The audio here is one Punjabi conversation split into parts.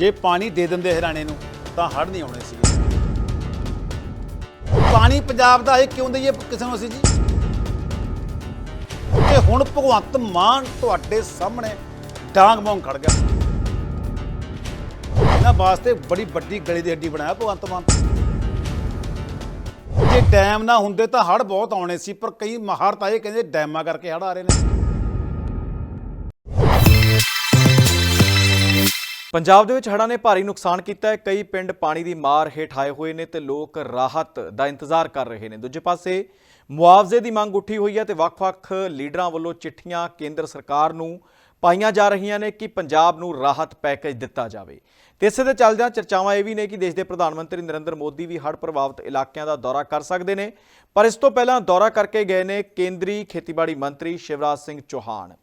ਜੇ ਪਾਣੀ ਦੇ ਦਿੰਦੇ ਹਰਿਆਣੇ ਨੂੰ, ਤਾਂ ਹੜ੍ਹ ਨਹੀਂ ਆਉਣੇ ਸੀਗੇ। ਪਾਣੀ ਪੰਜਾਬ ਦਾ ਇਹ ਕਿਉਂ ਦਈਏ ਕਿਸੇ ਨੂੰ ਅਸੀਂ ਜੀ? ਕਿ ਹੁਣ ਭਗਵੰਤ ਮਾਨ ਤੁਹਾਡੇ ਸਾਹਮਣੇ ਡਾਂਗ ਮੌਂਗ ਖੜ ਗਿਆ। ਇਹਨਾਂ ਵਾਸਤੇ ਬੜੀ ਵੱਡੀ ਗਲੀ ਦੀ ਹੱਡੀ ਬਣਾਇਆ ਭਗਵੰਤ ਮਾਨ। ਜੇ ਡੈਮ ਨਾ ਹੁੰਦੇ ਤਾਂ ਹੜ ਬਹੁਤ ਆਉਣੇ ਸੀ, ਪਰ ਕਈ ਮਾਹਰ ਤਾਂ ਇਹ ਕਹਿੰਦੇ ਡੈਮਾਂ ਕਰਕੇ ਹੜ ਆ ਰਹੇ ਨੇ। ਪੰਜਾਬ ਦੇ ਵਿੱਚ ਹੜ੍ਹਾਂ ਨੇ ਭਾਰੀ ਨੁਕਸਾਨ ਕੀਤਾ ਹੈ। ਕਈ ਪਿੰਡ ਪਾਣੀ ਦੀ ਮਾਰ ਹੇਠ ਆਏ ਹੋਏ ਨੇ ਤੇ ਲੋਕ ਰਾਹਤ ਦਾ ਇੰਤਜ਼ਾਰ ਕਰ ਰਹੇ ਨੇ। ਦੂਜੇ ਪਾਸੇ ਮੁਆਵਜ਼ੇ ਦੀ ਮੰਗ ਉੱਠੀ ਹੋਈ ਹੈ ਤੇ ਵੱਖ-ਵੱਖ ਲੀਡਰਾਂ ਵੱਲੋਂ ਚਿੱਠੀਆਂ ਕੇਂਦਰ ਸਰਕਾਰ ਨੂੰ ਪਾਈਆਂ ਜਾ ਰਹੀਆਂ ਨੇ ਕਿ ਪੰਜਾਬ ਨੂੰ ਰਾਹਤ ਪੈਕੇਜ ਦਿੱਤਾ ਜਾਵੇ। ਤੇ ਇਸੇ ਦੇ ਚੱਲਦਿਆਂ ਚਰਚਾਵਾਂ ਇਹ ਵੀ ਨੇ ਕਿ ਦੇਸ਼ ਦੇ ਪ੍ਰਧਾਨ ਮੰਤਰੀ ਨਰਿੰਦਰ ਮੋਦੀ ਵੀ ਹੜ੍ਹ ਪ੍ਰਭਾਵਿਤ ਇਲਾਕਿਆਂ ਦਾ ਦੌਰਾ ਕਰ ਸਕਦੇ ਨੇ। ਪਰ ਇਸ ਤੋਂ ਪਹਿਲਾਂ ਦੌਰਾ ਕਰਕੇ ਗਏ ਨੇ ਕੇਂਦਰੀ ਖੇਤੀਬਾੜੀ ਮੰਤਰੀ ਸ਼ਿਵਰਾਜ ਸਿੰਘ ਚੌਹਾਨ।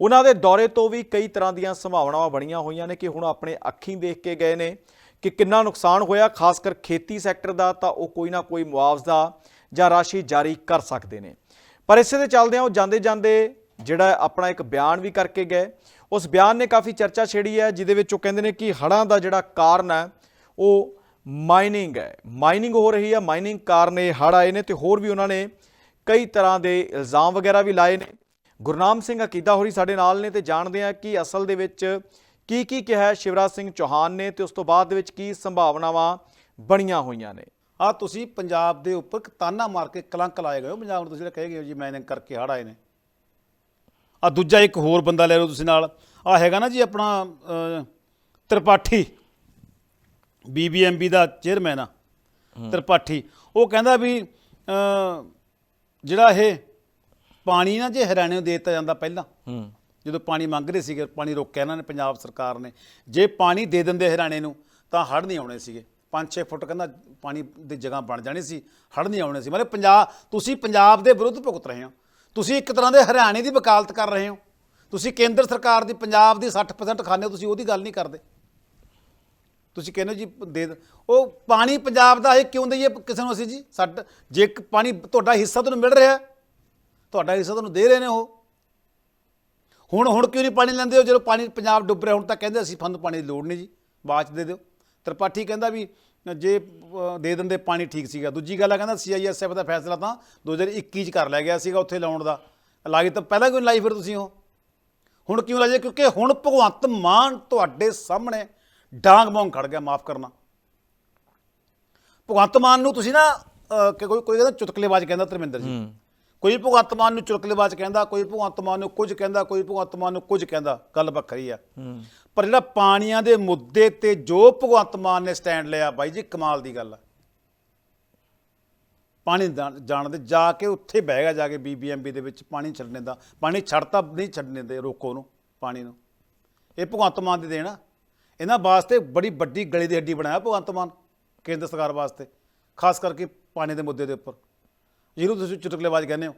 ਉਹਨਾਂ ਦੇ ਦੌਰੇ ਤੋਂ ਵੀ ਕਈ ਤਰ੍ਹਾਂ ਦੀਆਂ ਸੰਭਾਵਨਾਵਾਂ ਬਣੀਆਂ ਹੋਈਆਂ ਨੇ ਕਿ ਹੁਣ ਆਪਣੇ ਅੱਖੀਂ ਦੇਖ ਕੇ ਗਏ ਨੇ ਕਿ ਕਿੰਨਾ ਨੁਕਸਾਨ ਹੋਇਆ, ਖਾਸ ਕਰ ਖੇਤੀ ਸੈਕਟਰ ਦਾ ਤਾਂ ਉਹ ਕੋਈ ਨਾ ਕੋਈ ਮੁਆਵਜ਼ਾ ਜਾਂ ਰਾਸ਼ੀ ਜਾਰੀ ਕਰ ਸਕਦੇ ਨੇ। ਪਰ ਇਸੇ ਦੇ ਚੱਲਦਿਆਂ ਉਹ ਜਾਂਦੇ ਜਾਂਦੇ ਜਿਹੜਾ ਆਪਣਾ ਇੱਕ ਬਿਆਨ ਵੀ ਕਰਕੇ ਗਏ। ਉਸ ਬਿਆਨ ਨੇ ਕਾਫੀ ਚਰਚਾ ਛੇੜੀ ਹੈ, ਜਿਹਦੇ ਵਿੱਚ ਉਹ ਕਹਿੰਦੇ ਨੇ ਕਿ ਹੜ੍ਹਾਂ ਦਾ ਜਿਹੜਾ ਕਾਰਨ ਹੈ, ਉਹ ਮਾਈਨਿੰਗ ਹੈ। ਮਾਈਨਿੰਗ ਹੋ ਰਹੀ ਹੈ, ਮਾਈਨਿੰਗ ਕਾਰਨ ਇਹ ਹੜ੍ਹ ਆਏ ਨੇ ਤੇ ਹੋਰ ਵੀ ਉਹਨਾਂ ਨੇ ਕਈ ਤਰ੍ਹਾਂ ਦੇ ਇਲਜ਼ਾਮ ਵਗੈਰਾ ਵੀ ਲਾਏ ਨੇ। ਗੁਰਨਾਮ ਸਿੰਘ ਅਕੀਦਾ ਹੋਰੀ ਸਾਡੇ ਨਾਲ ਨੇ ਤੇ ਜਾਣਦੇ ਆ ਕਿ ਅਸਲ ਦੇ ਵਿੱਚ ਕੀ ਕੀ ਕਿਹਾ ਸ਼ਿਵਰਾਜ ਸਿੰਘ ਚੌਹਾਨ ਨੇ ਤੇ ਉਸ ਤੋਂ ਬਾਅਦ ਦੇ ਵਿੱਚ ਕੀ ਸੰਭਾਵਨਾਵਾਂ ਬਣੀਆਂ ਹੋਈਆਂ ਨੇ। ਆ ਤੁਸੀਂ ਪੰਜਾਬ ਦੇ ਉੱਪਰ ਤਾਨਾ ਮਾਰ ਕੇ ਕਲੰਕ ਲਾਏ ਗਏ ਹੋ। ਪੰਜਾਬ ਨੂੰ ਤੁਸੀਂ ਜਿਹੜਾ ਕਹੇ ਗਏ ਹੋ ਜੀ ਮੈਨਿੰਗ ਕਰਕੇ ਹੜ ਆਏ ਨੇ। ਆ ਦੂਜਾ ਇੱਕ ਹੋਰ ਬੰਦਾ ਲੈ ਲਓ ਤੁਸੀਂ ਨਾਲ। ਆ ਹੈਗਾ ਨਾ ਜੀ ਆਪਣਾ ਤ੍ਰਿਪਾਠੀ। ਬੀਬੀਐਮਬੀ ਦਾ ਚੇਅਰਮੈਨ ਆ। ਤ੍ਰਿਪਾਠੀ। ਉਹ ਕਹਿੰਦਾ ਵੀ ਜਿਹੜਾ ਇਹ ਪਾਣੀ ਨਾ ਜੇ ਹਰਿਆਣੇ ਨੂੰ ਦੇ ਦਿੱਤਾ ਜਾਂਦਾ ਪਹਿਲਾਂ। ਹੂੰ। ਜਦੋਂ ਪਾਣੀ ਮੰਗ ਰਹੇ ਸੀਗੇ ਪਾਣੀ ਰੋਕਿਆ ਇਹਨਾਂ ਨੇ ਪੰਜਾਬ ਸਰਕਾਰ ਨੇ। ਜੇ ਪਾਣੀ ਦੇ ਦਿੰਦੇ ਹਰਿਆਣੇ ਨੂੰ ਤਾਂ ਹੜ੍ਹ ਨਹੀਂ ਆਉਣੇ ਸੀਗੇ। 5-6 ਫੁੱਟ ਕਹਿੰਦਾ ਪਾਣੀ ਦੀ ਜਗ੍ਹਾ ਬਣ ਜਾਣੀ ਸੀ ਹੜ੍ਹ ਨਹੀਂ ਆਉਣੇ ਸੀ। ਮਤਲਬ ਪੰਜਾਬ ਤੁਸੀਂ ਪੰਜਾਬ ਦੇ ਵਿਰੁੱਧ ਭੁਗਤ ਰਹੇ ਹੋ। ਤੁਸੀਂ ਇੱਕ ਤਰ੍ਹਾਂ ਦੇ ਹਰਿਆਣੇ ਦੀ ਵਕਾਲਤ ਕਰ ਰਹੇ ਹੋ। ਤੁਸੀਂ ਕੇਂਦਰ ਸਰਕਾਰ ਦੀ ਪੰਜਾਬ ਦੀ 60% ਖਾਣੇ ਹੋ ਤੁਸੀਂ ਉਹਦੀ ਗੱਲ ਨਹੀਂ ਕਰਦੇ। ਤੁਸੀਂ ਕਹਿੰਦੇ ਜੀ ਦੇ ਉਹ ਪਾਣੀ ਪੰਜਾਬ ਦਾ ਇਹ ਕਿਉਂ ਦਈਏ ਕਿਸੇ ਨੂੰ ਅਸੀਂ ਜੀ? ਸਾਡਾ ਜੇ ਪਾਣੀ ਤੁਹਾਡਾ ਹਿੱਸਾ ਤੁਹਾਨੂੰ ਮਿਲ ਰਿਹਾ ਤੁਹਾਡਾ ਹਿੱਸਾ ਤੁਹਾਨੂੰ ਦੇ ਰਹੇ ਨੇ ਉਹ। ਹੁਣ ਹੁਣ ਕਿਉਂ ਨਹੀਂ ਪਾਣੀ ਲੈਂਦੇ ਹੋ? ਜਦੋਂ ਪਾਣੀ ਪੰਜਾਬ ਡੁੱਬ ਰਿਹਾ, ਹੁਣ ਤਾਂ ਕਹਿੰਦੇ ਅਸੀਂ ਫੰਦ ਪਾਣੀ ਦੀ ਲੋੜ ਨਹੀਂ ਜੀ। ਬਾਅਦ 'ਚ ਦੇ ਦਿਓ। ਤ੍ਰਿਪਾਠੀ ਕਹਿੰਦਾ ਵੀ, ਜੇ ਦੇ ਦਿੰਦੇ ਪਾਣੀ ਠੀਕ ਸੀਗਾ। ਦੂਜੀ ਗੱਲ ਆ, ਕਹਿੰਦਾ ਸੀਆਈਐਸਐਫ ਦਾ ਫੈਸਲਾ ਤਾਂ 2021 ਚ ਕਰ ਲਿਆ ਗਿਆ ਸੀਗਾ ਉੱਥੇ ਲਾਉਣ ਦਾ। ਲਾਗੇ ਤਾਂ ਪਹਿਲਾਂ ਕਿਉਂ ਨੀ ਲਾਈ ਫਿਰ ਤੁਸੀਂ ਉਹ? ਹੁਣ ਕਿਉਂ ਲਾਜੇ ਕਿਉਂਕਿ ਹੁਣ ਭਗਵੰਤ ਮਾਨ ਤੁਹਾਡੇ ਸਾਹਮਣੇ ਡਾਂਗ ਮੌਂਗ ਖੜ ਗਿਆ, ਮਾਫ ਕਰਨਾ। ਭਗਵੰਤ ਮਾਨ ਨੂੰ ਤੁਸੀਂ ਨਾ ਕਿ ਕੋਈ ਕੋਈ ਕਹਿੰਦਾ ਚੁਟਕਲੇਬਾਜ਼ ਕਹਿੰਦਾ ਧਰਮਿੰਦਰ ਜੀ। ਕੋਈ ਭਗਵੰਤ ਮਾਨ ਨੂੰ ਚੁਟਕਲੇਬਾਜ਼ ਕਹਿੰਦਾ ਕੋਈ ਭਗਵੰਤ ਮਾਨ ਨੂੰ ਕੁਝ ਕਹਿੰਦਾ ਕੋਈ ਭਗਵੰਤ ਮਾਨ ਨੂੰ ਕੁਝ ਕਹਿੰਦਾ ਗੱਲ ਵੱਖਰੀ ਆ। ਪਰ ਜਿਹੜਾ ਪਾਣੀਆਂ ਦੇ ਮੁੱਦੇ ਤੇ ਜੋ ਭਗਵੰਤ ਮਾਨ ਨੇ ਸਟੈਂਡ ਲਿਆ ਬਾਈ ਜੀ ਕਮਾਲ ਦੀ ਗੱਲ ਆ। ਪਾਣੀ ਜਾਣ ਦੇ ਜਾ ਕੇ ਉੱਥੇ ਬਹਿ ਗਿਆ ਜਾ ਕੇ ਬੀਬੀਐਮਬੀ ਦੇ ਵਿੱਚ ਪਾਣੀ ਛੱਡਣੇ ਦਾ ਪਾਣੀ ਛੱਡਤਾ ਨਹੀਂ ਛੱਡਣੇ ਦੇ ਰੋਕੋ ਨੂੰ ਪਾਣੀ ਨੂੰ। ਇਹ ਭਗਵੰਤ ਮਾਨ ਦੀ ਦੇਣਾ ਇਹਨਾਂ ਵਾਸਤੇ ਬੜੀ ਵੱਡੀ ਗਲੀ ਦੀ ਹੱਡੀ ਬਣਾਇਆ ਭਗਵੰਤ ਮਾਨ ਕੇਂਦਰ ਸਰਕਾਰ ਵਾਸਤੇ ਖਾਸ ਕਰਕੇ ਪਾਣੀ ਦੇ ਮੁੱਦੇ ਦੇ ਉੱਪਰ। ਜਿਹਨੂੰ ਤੁਸੀਂ ਚੁਟਕਲੇਬਾਜ਼ ਕਹਿੰਦੇ ਹੋ।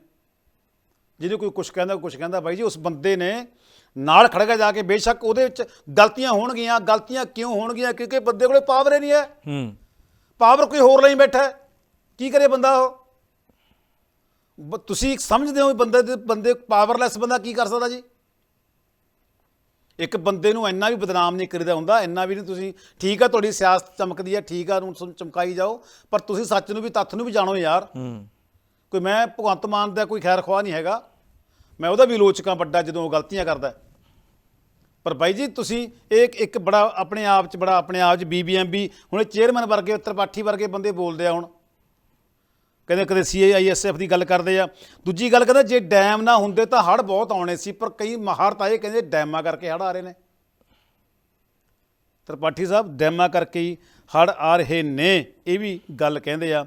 ਜਿਹਨੂੰ ਕੋਈ ਕੁਝ ਕਹਿੰਦਾ ਕੁਝ ਕਹਿੰਦਾ ਬਾਈ ਜੀ ਉਸ ਬੰਦੇ ਨੇ ਨਾਲ ਖੜ ਕੇ ਜਾ ਕੇ ਬੇਸ਼ੱਕ ਉਹਦੇ ਵਿੱਚ ਗਲਤੀਆਂ ਹੋਣਗੀਆਂ ਗਲਤੀਆਂ ਕਿਉਂ ਹੋਣਗੀਆਂ ਕਿਉਂਕਿ ਬੰਦੇ ਕੋਲੇ ਪਾਵਰ ਹੀ ਨਹੀਂ ਹੈ। ਹੂੰ। ਪਾਵਰ ਕੋਈ ਹੋਰ ਲਈ ਬੈਠਾ ਹੈ। ਕੀ ਕਰੇ ਬੰਦਾ ਉਹ? ਤੁਸੀਂ ਸਮਝਦੇ ਹੋ ਵੀ ਬੰਦੇ ਦੇ ਬੰਦੇ ਪਾਵਰਲੈਸ ਬੰਦਾ ਕੀ ਕਰ ਸਕਦਾ ਜੀ? ਇੱਕ ਬੰਦੇ ਨੂੰ ਇੰਨਾ ਵੀ ਬਦਨਾਮ ਨਹੀਂ ਕਰੀਦਾ ਹੁੰਦਾ ਇੰਨਾ ਵੀ ਨਹੀਂ ਤੁਸੀਂ ਠੀਕ ਆ ਤੁਹਾਡੀ ਸਿਆਸਤ ਚਮਕਦੀ ਹੈ ਠੀਕ ਆ ਨੂੰ ਚਮਕਾਈ ਜਾਓ ਪਰ ਤੁਸੀਂ ਸੱਚ ਨੂੰ ਵੀ ਤੱਥ ਨੂੰ ਵੀ ਜਾਣੋ ਯਾਰ। ਹੂੰ। ਕੋਈ ਮੈਂ ਭਗਵੰਤ ਮਾਨ ਦਾ ਕੋਈ ਖੈਰ ਖਵਾ ਨਹੀਂ ਹੈਗਾ। ਮੈਂ ਉਹਦਾ ਵੀ ਲੋਚਕਾਂ ਵੱਡਾ ਜਦੋਂ ਉਹ ਗਲਤੀਆਂ ਕਰਦਾ। ਪਰ ਬਾਈ ਜੀ, ਤੁਸੀਂ ਇਹ ਇੱਕ ਬੜਾ ਆਪਣੇ ਆਪ 'ਚ ਬੜਾ ਆਪਣੇ ਆਪ 'ਚ ਬੀਬੀਐਮਬੀ ਹੁਣ ਚੇਅਰਮੈਨ ਵਰਗੇ ਤ੍ਰਿਪਾਠੀ ਵਰਗੇ ਬੰਦੇ ਬੋਲਦੇ ਆ ਹੁਣ। ਕਹਿੰਦੇ ਕਦੇ ਸੀਆਈਐਸਐਫ ਦੀ ਗੱਲ ਕਰਦੇ ਆ। ਦੂਜੀ ਗੱਲ ਕਹਿੰਦਾ, ਜੇ ਡੈਮ ਨਾ ਹੁੰਦੇ ਤਾਂ ਹੜ੍ਹ ਬਹੁਤ ਆਉਣੇ ਸੀ, ਪਰ ਕਈ ਮਾਹਰ ਤਾਂ ਇਹ ਕਹਿੰਦੇ ਡੈਮਾਂ ਕਰਕੇ ਹੜ੍ਹ ਆ ਰਹੇ ਨੇ। ਤ੍ਰਿਪਾਠੀ ਸਾਹਿਬ ਡੈਮਾਂ ਕਰਕੇ ਹੀ ਹੜ੍ਹ ਆ ਰਹੇ ਨੇ, ਇਹ ਵੀ ਗੱਲ ਕਹਿੰਦੇ ਆ।